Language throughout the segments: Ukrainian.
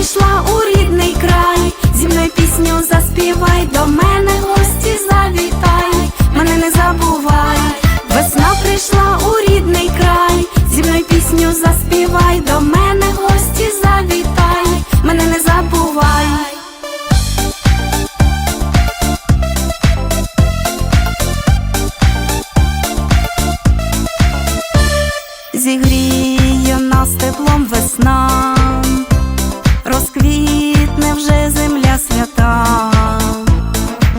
прийшла у рідний край, зі мною пісню заспівай, до мене гості завітай, мене не забувай, весна прийшла у рідний край, зі мною пісню заспівай, до мене гості завітай, мене не забувай. Зігрію нас теплом весна розквітне вже земля свята,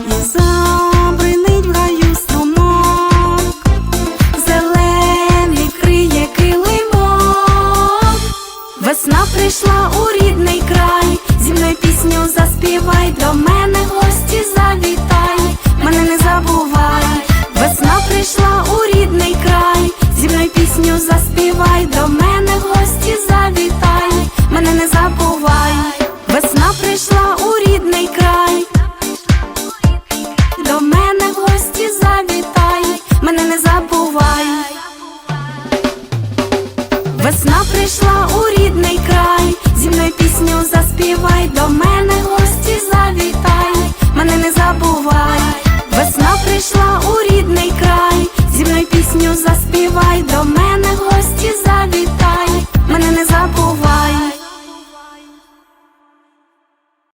і забринить зелений криє килимок, весна прийшла у рідний край, зі мною пісню заспівай, до мене гості завітай, мене не забувай, весна прийшла у рідний край, зі мною пісню заспівай, до мене гості завітай, мене не забувай. мене не забувай. Весна прийшла у рідний край, зі мною пісню заспівай, до мене гості завітай, мене не забувай, весна прийшла у рідний край, зі мною пісню заспівай, до мене гості завітай, мене не забувай.